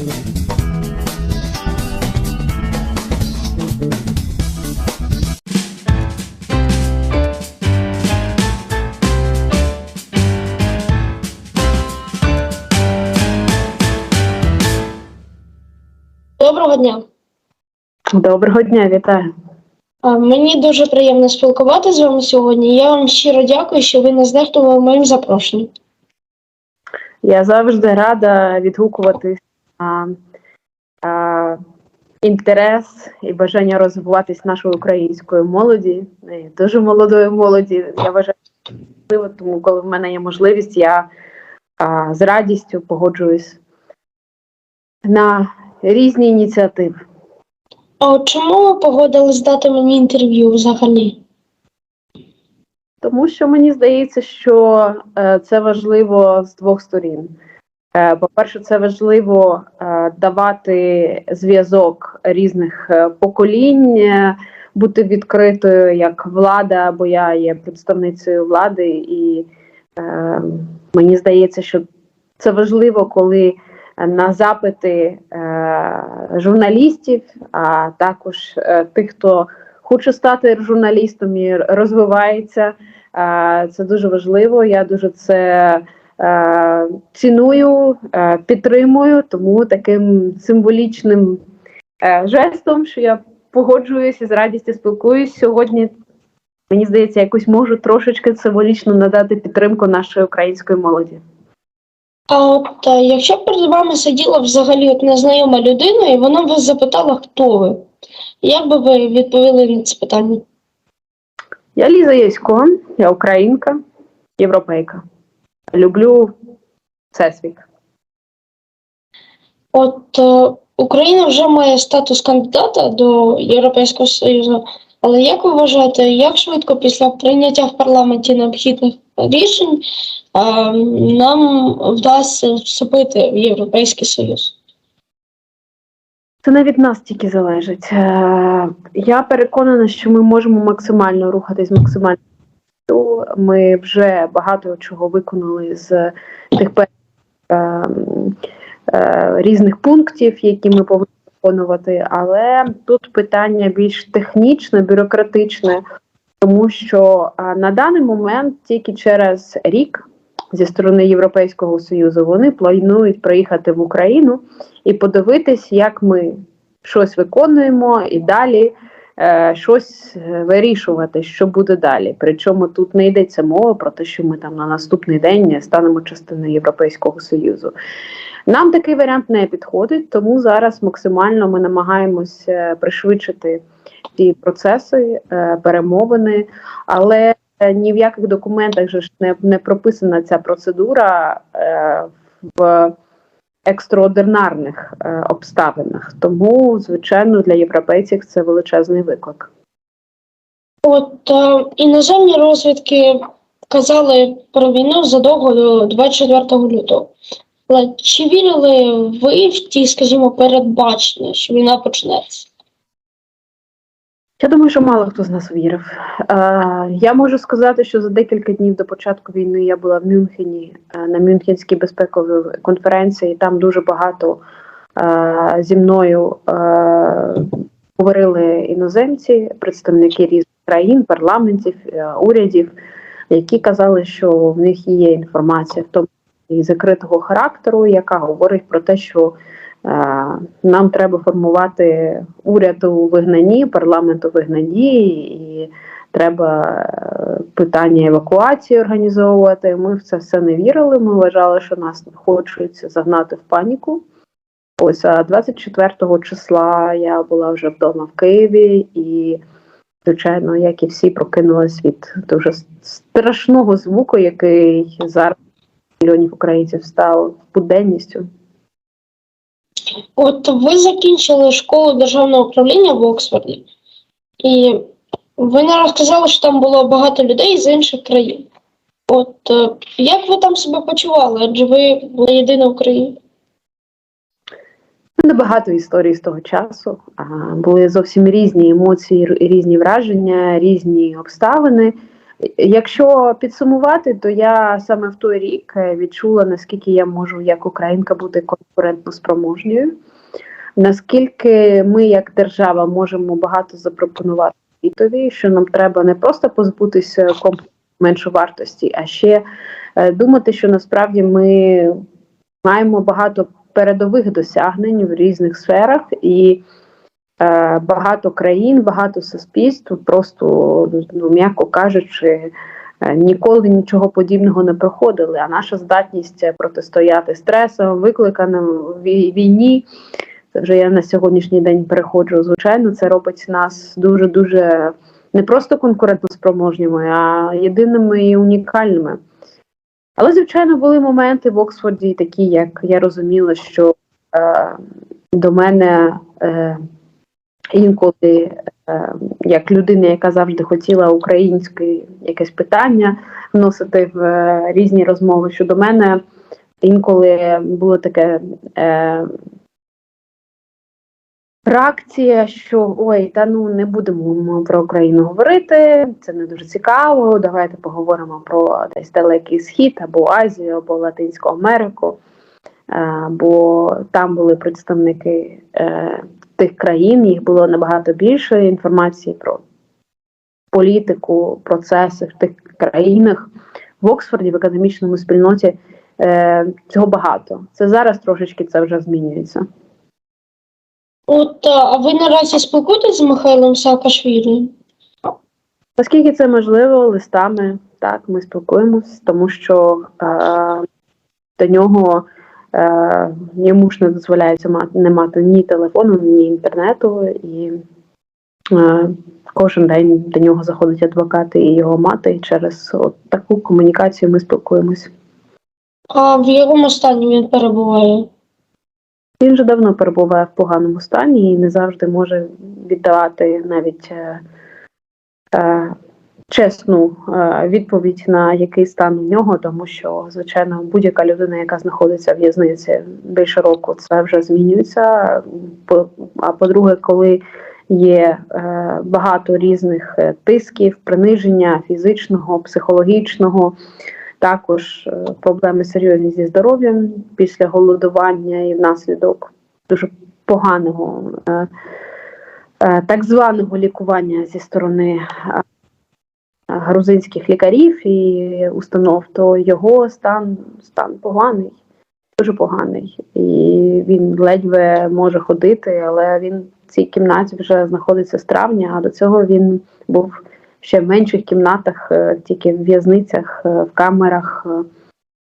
Доброго дня. Доброго дня, вітаю. Мені дуже приємно спілкуватися з вами сьогодні. Я вам щиро дякую, що ви не знехтували моїм запрошенням. Я завжди рада відгукуватись на а, інтерес і бажання розвиватись нашої української молоді, е, дуже молодої молоді. Я вважаю, що тому коли в мене є можливість, я а, з радістю погоджуюсь на різні ініціативи. А чому ви погодились дати мені інтерв'ю взагалі? Тому що мені здається, що е, це важливо з двох сторін. Е, По-перше, це важливо е, давати зв'язок різних е, поколінь, е, бути відкритою як влада, бо я є представницею влади, і е, мені здається, що це важливо, коли на запити е, журналістів, а також е, тих, хто хоче стати журналістом і розвивається. Е, Це дуже важливо. Я дуже це е, ціную, е, підтримую, тому таким символічним е, жестом, що я погоджуюся з радістю спілкуюсь сьогодні. Мені здається, якось можу трошечки символічно надати підтримку нашої української молоді. А от е, якщо перед вами сиділа взагалі от незнайома людина, і вона вас запитала, хто ви, як би ви відповіли на це питання? Я Ліза Ясько, я українка, європейка. Люблю всесвіт. От е, Україна вже має статус кандидата до Європейського Союзу, але як ви вважаєте, як швидко після прийняття в парламенті необхідних рішень е, нам вдасться вступити в Європейський Союз? Це не від нас тільки залежить. Е, Я переконана, що ми можемо максимально рухатись максимально. Ми вже багато чого виконали з тих пер- е, е, різних пунктів, які ми повинні виконувати. Але тут питання більш технічне, бюрократичне, тому що е, на даний момент тільки через рік зі сторони Європейського Союзу вони планують приїхати в Україну і подивитись, як ми щось виконуємо і далі е, щось е, вирішувати, що буде далі. Причому тут не йдеться мова про те, що ми там на наступний день станемо частиною Європейського Союзу. Нам такий варіант не підходить, тому зараз максимально ми намагаємося пришвидшити ці процеси, е, перемовини, але ні в яких документах ж не, прописана ця процедура в екстраординарних е, обставинах. Тому, звичайно, для європейців це величезний виклик. От е, іноземні розвідки казали про війну задовго до 24 лютого. Але чи вірили ви в ті, скажімо, передбачення, що війна почнеться? Я думаю, що мало хто з нас вірив. Е, я можу сказати, що за декілька днів до початку війни я була в Мюнхені е, на Мюнхенській безпековій конференції. Там дуже багато е, зі мною е, говорили іноземці, представники різних країн, парламентів, е, урядів, які казали, що в них є інформація, в тому і закритого характеру, яка говорить про те, що Нам треба формувати уряд у вигнанні, парламент у вигнанні, і треба е, питання евакуації організовувати. Ми в це все не вірили. Ми вважали, що нас хочуть загнати в паніку. Ось а 24 числа я була вже вдома в Києві, і, звичайно, як і всі, прокинулась від дуже страшного звуку, який зараз мільйонів українців став буденністю. От ви закінчили школу державного управління в Оксфорді, і ви не розказали, що там було багато людей з інших країн. От е, як ви там себе почували? Адже ви були єдина Україна. Небагато історій з того часу. Були зовсім різні емоції, різні враження, різні обставини. Якщо підсумувати, то я саме в той рік е, відчула, наскільки я можу як українка бути конкурентно спроможньою, наскільки ми, як держава, можемо багато запропонувати світові, що нам треба не просто позбутися комплексу меншовартості, а ще е, думати, що насправді ми маємо багато передових досягнень в різних сферах і. Е, Багато країн, багато суспільств просто, ну, м'яко кажучи, е, ніколи нічого подібного не проходили. А наша здатність протистояти стресам, викликаним в війні, це вже я на сьогоднішній день переходжу. Звичайно, це робить нас дуже дуже не просто конкурентоспроможніми, а єдиними і унікальними. Але, звичайно, були моменти в Оксфорді, такі, як я розуміла, що е, до мене. Е, інколи, е, як людина, яка завжди хотіла українське якесь питання вносити в е, різні розмови щодо мене, інколи було таке. Е, Реакція, що ой, та ну не будемо ми про Україну говорити, це не дуже цікаво. Давайте поговоримо про десь далекий схід або Азію, або Латинську Америку. Е, бо там були представники тих країн, їх було набагато більше інформації про політику, процеси в тих країнах. В Оксфорді, в академічному спільноті е, цього багато. Це зараз трошечки це вже змінюється. От, а ви наразі спілкуєтесь з Михайлом Саакашвілі? Наскільки це можливо, листами так ми спілкуємось, тому що е, до нього йому ж не дозволяється мати не мати ні телефону, ні інтернету, і е, кожен день до нього заходять адвокати і його мати. І через от таку комунікацію ми спілкуємось. А в якому стані він перебуває? Він вже давно перебуває в поганому стані і не завжди може віддавати навіть е, е, чесну е, відповідь на який стан у нього, тому що, звичайно, будь-яка людина, яка знаходиться в в'язниці більше року, це вже змінюється. А по-друге, коли є е, багато різних е, тисків, приниження фізичного, психологічного. Також проблеми серйозні зі здоров'ям після голодування і внаслідок дуже поганого так званого лікування зі сторони грузинських лікарів і установ, то його стан, стан поганий, дуже поганий. І він ледве може ходити, але він в цій кімнаті вже знаходиться з травня, а до цього він був ще в менших кімнатах, е, тільки в в'язницях, е, в камерах. е,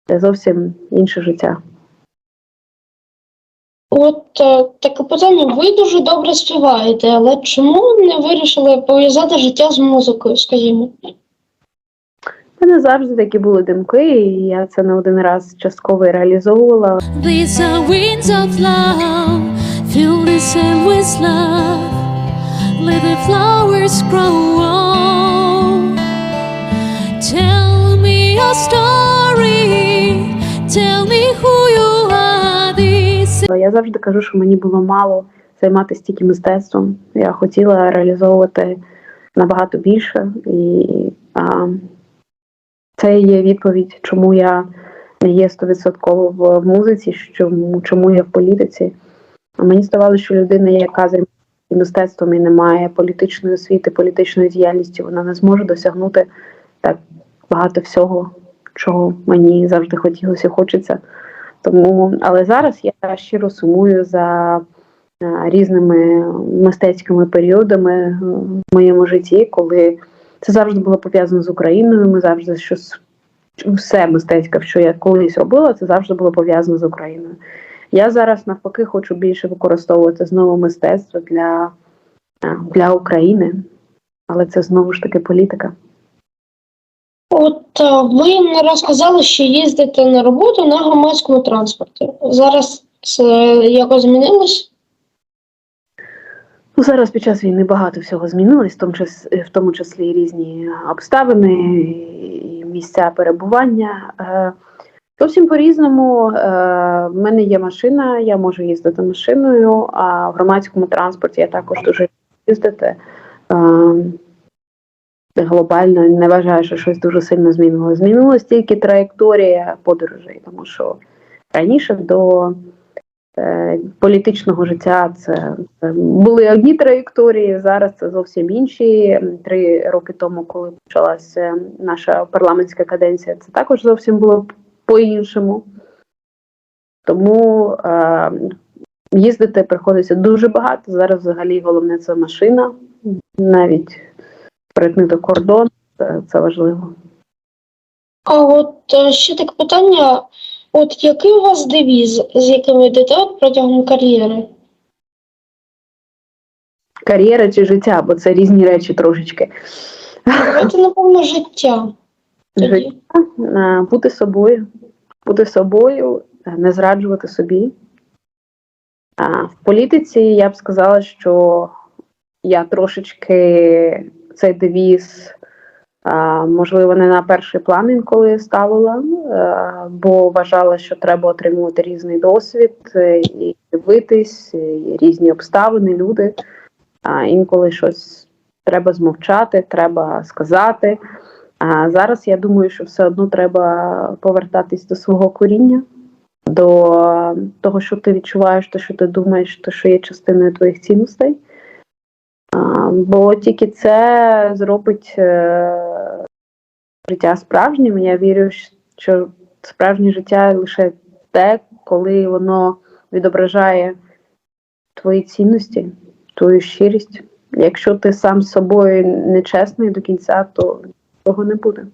Це зовсім інше життя. От е, таке питання. Ви дуже добре співаєте, але чому не вирішили пов'язати життя з музикою, скажімо? У мене завжди такі були думки, і я це не один раз частково і реалізовувала. These are winds of love, fill this air with love. Let the flowers grow on. Tell me your story, tell me who. This Я завжди кажу, що мені було мало займатися тільки мистецтвом. Я хотіла реалізовувати набагато більше, і а, це є відповідь, чому я не є стовідсотково в, музиці, чому, чому я в політиці. Мені здавалося, що людина, яка займається мистецтвом і не має політичної освіти, політичної діяльності, вона не зможе досягнути так багато всього, чого мені завжди хотілося хочеться. Тому, але зараз я щиро сумую за е, різними мистецькими періодами е, в моєму житті, коли це завжди було пов'язано з Україною. Ми завжди щось все мистецьке, що я колись робила, це завжди було пов'язано з Україною. Я зараз навпаки хочу більше використовувати знову мистецтво для, е, для України, але це знову ж таки політика. От е, ви розказали, що їздите на роботу на громадському транспорті. Зараз це якось змінилось? Ну, зараз під час війни багато всього змінилось, в тому числі, в тому числі і різні обставини, і місця перебування. Е, Зовсім по-різному. Е, В мене є машина, я можу їздити машиною, а в громадському транспорті я також дуже їздити. Е, глобально не вважаю, що щось дуже сильно змінилося. Змінилась тільки траєкторія подорожей, тому що раніше до е, політичного життя це, це були одні траєкторії, зараз це зовсім інші. Три роки тому, коли почалася наша парламентська каденція, це також зовсім було по-іншому. Тому е, їздити приходиться дуже багато. Зараз взагалі головне це машина, навіть перетнути кордон, це, це важливо. А от е, ще таке питання: от який у вас девіз, з яким ви йдете от протягом кар'єри? Кар'єра чи життя, бо це різні речі трошечки. Це, напевно, життя. Життя, е, бути собою, бути собою, е, не зраджувати собі. В політиці я б сказала, що я трошечки цей девіз, можливо, не на перший план інколи ставила, е, бо вважала, що треба отримувати різний досвід е, і дивитись, і різні обставини, люди. А інколи щось треба змовчати, треба сказати. А зараз я думаю, що все одно треба повертатись до свого коріння, до того, що ти відчуваєш, те, що ти думаєш, те, що є частиною твоїх цінностей. Бо тільки це зробить е, життя справжнім. Я вірю, що справжнє життя лише те, коли воно відображає твої цінності, твою щирість. Якщо ти сам з собою нечесний до кінця, то того не буде.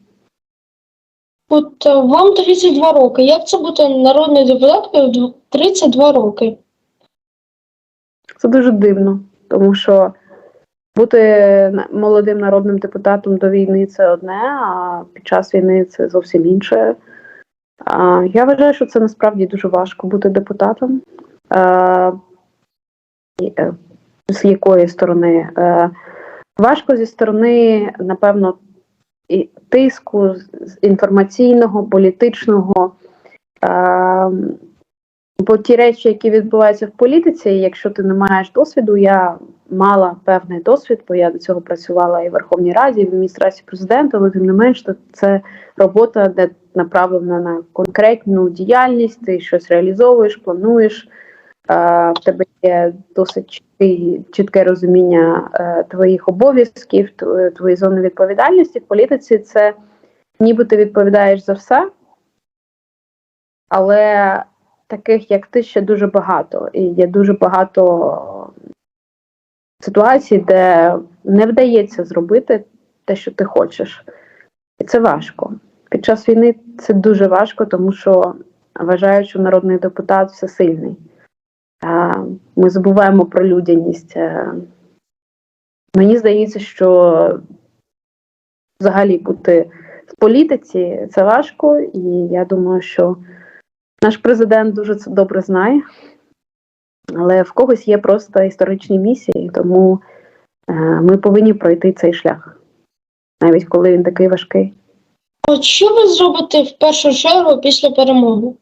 От е, вам 32 роки. Як це бути народною депутаткою в 32 роки? Це дуже дивно, тому що бути молодим народним депутатом до війни це одне, а під час війни це зовсім інше. Я вважаю, що це насправді дуже важко бути депутатом. Е, з якої сторони? Е, важко зі сторони, напевно, тиску з- інформаційного, політичного. Бо ті речі, які відбуваються в політиці, якщо ти не маєш досвіду, я мала певний досвід, бо я до цього працювала і в Верховній Раді, і в адміністрації президента, але тим не менш, це робота, де направлена на конкретну діяльність, ти щось реалізовуєш, плануєш. В тебе є досить чіткий, чітке розуміння е, твоїх обов'язків, твої зони відповідальності. В політиці це ніби ти відповідаєш за все, але таких, як ти, ще дуже багато. І є дуже багато ситуацій, де не вдається зробити те, що ти хочеш. І це важко. Під час війни це дуже важко, тому що вважають, що народний депутат всесильний. А Ми забуваємо про людяність. Е, Мені здається, що взагалі бути в політиці це важко, і я думаю, що наш президент дуже це добре знає, але в когось є просто історичні місії, тому е, ми повинні пройти цей шлях, навіть коли він такий важкий. От що ви зробите в першу чергу після перемоги?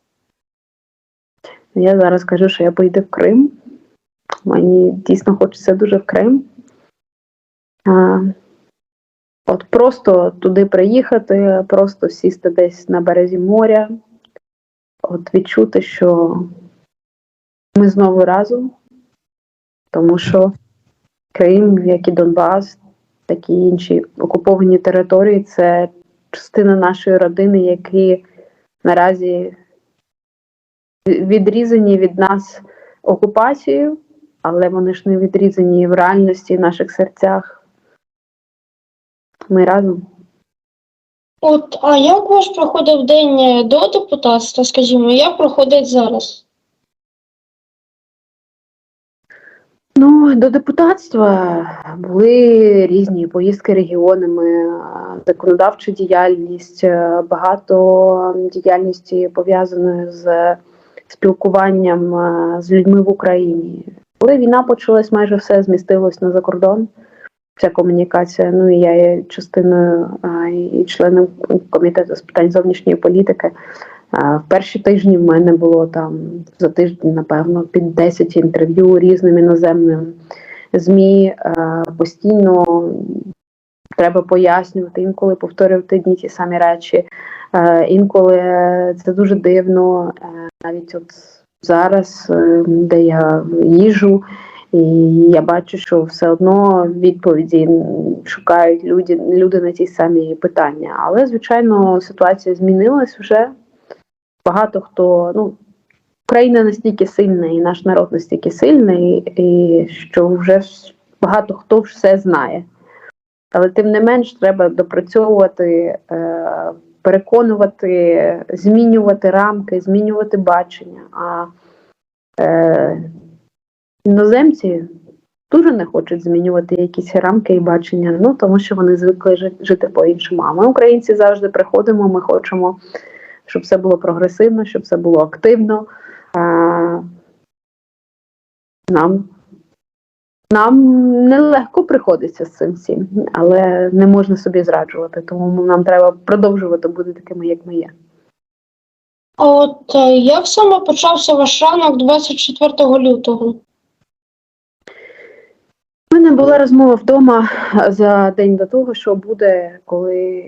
Я зараз кажу, що я поїду в Крим. Мені дійсно хочеться дуже в Крим. А, от просто туди приїхати, просто сісти десь на березі моря, от відчути, що ми знову разом, тому що Крим, як і Донбас, такі інші окуповані території це частина нашої родини, які наразі відрізані від нас окупацією, але вони ж не відрізані в реальності в наших серцях. Ми разом. От, а як ваш проходив день е, до депутатства, скажімо, як проходить зараз? Ну, до депутатства були різні поїздки регіонами, законодавча діяльність, е, багато діяльності пов'язаної з спілкуванням е, з людьми в Україні. Коли війна почалась, майже все змістилось на закордон. Вся комунікація. Ну і я є частиною а, і членом комітету з питань зовнішньої політики. А, В перші тижні в мене було там за тиждень, напевно, під 10 інтерв'ю різним іноземним ЗМІ. А, Постійно треба пояснювати, інколи повторювати одні ті самі речі. Е, інколи це дуже дивно. Е, навіть от зараз, е, де я їжу, і я бачу, що все одно відповіді шукають люди, люди на ті самі питання. Але, звичайно, ситуація змінилась вже. Багато хто, ну, Україна настільки сильна, і наш народ настільки сильний, і що вже багато хто все знає. Але тим не менш треба допрацьовувати, е, переконувати, змінювати рамки, змінювати бачення. А е, іноземці дуже не хочуть змінювати якісь рамки і бачення, ну тому що вони звикли жити по-іншому. А ми, українці, завжди приходимо, ми хочемо, щоб все було прогресивно, щоб все було активно. Нам, нам нелегко приходиться з цим всім, але не можна собі зраджувати, тому нам треба продовжувати бути такими, як ми є. А от е, як саме почався ваш ранок 24 лютого? Мене була розмова вдома за день до того, що буде, коли,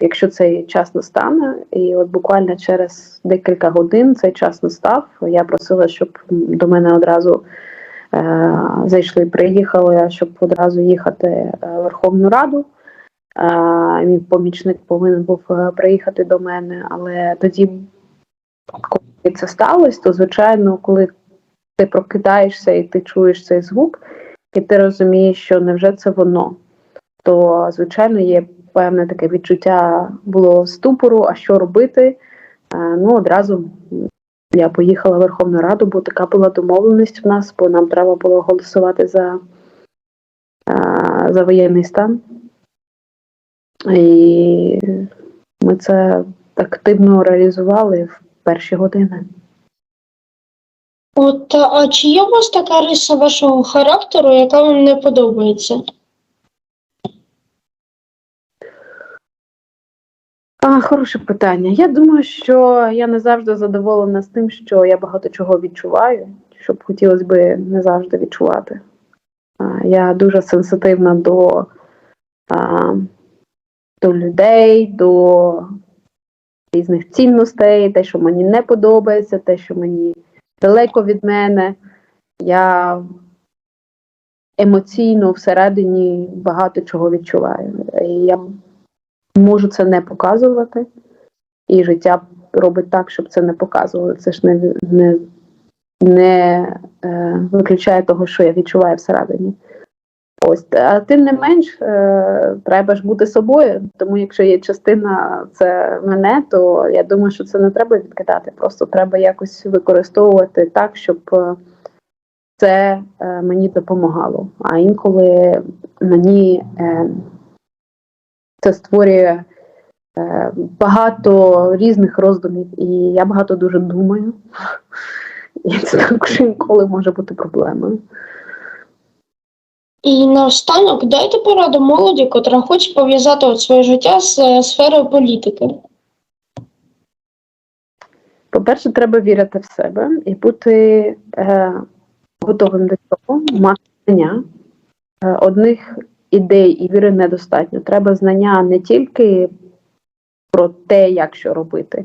якщо цей час настане, і от буквально через декілька годин цей час настав. Я просила, щоб до мене одразу е, зайшли, приїхали, щоб одразу їхати е, в Верховну Раду. Е, мій помічник повинен був е, приїхати до мене, але тоді, коли це сталося, то звичайно, коли ти прокидаєшся і ти чуєш цей звук і ти розумієш, що невже це воно, то звичайно є певне таке відчуття було ступору, а що робити. Е, Ну, одразу я поїхала в Верховну Раду, бо така була домовленість в нас, бо нам треба було голосувати за, е, за воєнний стан. І ми це активно реалізували в перші години. От, а чи є у вас така риса вашого характеру, яка вам не подобається? А, хороше питання. Я думаю, що я не завжди задоволена з тим, що я багато чого відчуваю, що б хотілося би не завжди відчувати. А, я дуже сенситивна до, а, до людей, до різних цінностей, те, що мені не подобається, те, що мені далеко від мене. Я емоційно всередині багато чого відчуваю. І я можу це не показувати, і життя робить так, щоб це не показували. Це ж не, не, не е, виключає того, що я відчуваю всередині. Ось, а тим не менш, е, треба ж бути собою. Тому якщо є частина це мене, то я думаю, що це не треба відкидати. Просто треба якось використовувати так, щоб е, це е, мені допомагало. А інколи мені це створює багато різних роздумів, і я багато дуже думаю. І це також інколи може бути проблемою. І наостанок дайте пораду молоді, котра хоче пов'язати от своє життя з е, сферою політики. По-перше, треба вірити в себе і бути е, готовим до цього, мати знання. Е, одних ідей і віри недостатньо. Треба знання не тільки про те, як що робити,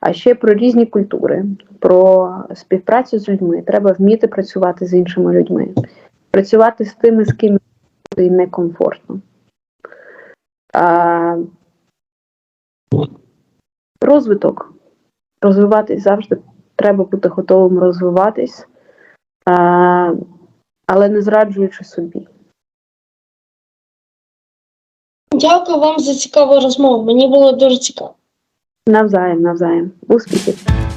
а ще про різні культури, про співпрацю з людьми. Треба вміти працювати з іншими людьми, працювати з тими, з ким тобі некомфортно. А, розвиток. Розвиватись завжди треба бути готовим розвиватись, а, але не зраджуючи собі. Дякую вам за цікаву розмову. Мені було дуже цікаво. Навзаєм, навзаєм. Успіхів!